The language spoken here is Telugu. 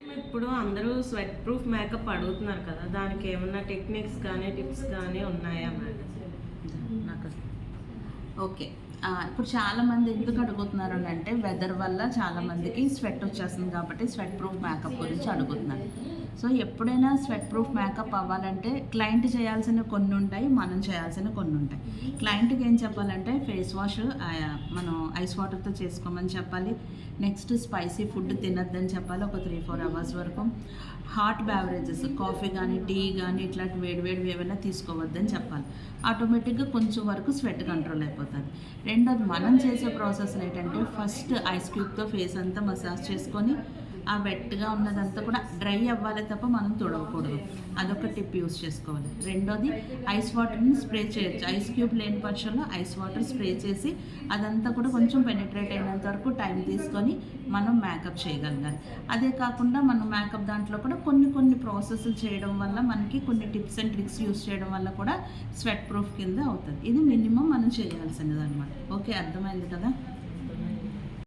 ఇప్పుడు అందరూ స్వెట్ ప్రూఫ్ మేకప్ అడుగుతున్నారు కదా దానికి ఏమన్నా టెక్నిక్స్ కానీ టిప్స్ కానీ ఉన్నాయా మేడం? నాకు ఓకే. ఇప్పుడు చాలా మంది ఎందుకు అడుగుతున్నారు అంటే వెదర్ వల్ల చాలా మందికి స్వెట్ వచ్చేస్తుంది కాబట్టి స్వెట్ ప్రూఫ్ మేకప్ గురించి అడుగుతున్నారు. సో ఎప్పుడైనా స్వెట్ ప్రూఫ్ మేకప్ అవ్వాలంటే క్లయింట్ చేయాల్సిన కొన్ని ఉంటాయి మనం చేయాల్సిన కొన్ని ఉంటాయి. క్లయింట్కి ఏం చెప్పాలంటే ఫేస్ వాష్ మనం ఐస్ వాటర్తో చేసుకోమని చెప్పాలి. నెక్స్ట్ స్పైసీ ఫుడ్ తినద్దని చెప్పాలి ఒక త్రీ ఫోర్ అవర్స్ వరకు. హాట్ బ్యావరేజెస్ కాఫీ కానీ టీ కానీ ఇట్లాంటి వేడివేడివి ఏమైనా తీసుకోవద్దని చెప్పాలి. ఆటోమేటిక్గా కొంచెం వరకు స్వెట్ కంట్రోల్ అయిపోతుంది. రెండోది మనం చేసే ప్రాసెస్ ఏంటంటే ఫస్ట్ ఐస్ క్యూబ్తో ఫేస్ అంతా మసాజ్ చేసుకొని ఆ వెట్గా ఉన్నదంతా కూడా డ్రై అవ్వాలి తప్ప మనం తుడవకూడదు. అదొక టిప్ యూస్ చేసుకోవాలి. రెండోది ఐస్ వాటర్ని స్ప్రే చేయొచ్చు. ఐస్ క్యూబ్ లేని పక్షంలో ఐస్ వాటర్ స్ప్రే చేసి అదంతా కూడా కొంచెం పెనిట్రేట్ అయినంత వరకు టైం తీసుకొని మనం మేకప్ చేయగలగాలి. అదే కాకుండా మనం మేకప్ దాంట్లో కూడా కొన్ని కొన్ని ప్రాసెస్లు చేయడం వల్ల మనకి కొన్ని టిప్స్ అండ్ ట్రిక్స్ యూస్ చేయడం వల్ల కూడా స్వెట్ ప్రూఫ్ కింద అవుతుంది. ఇది మినిమం మనం చేయాల్సినది అనమాట ఓకే అర్థమైంది కదా?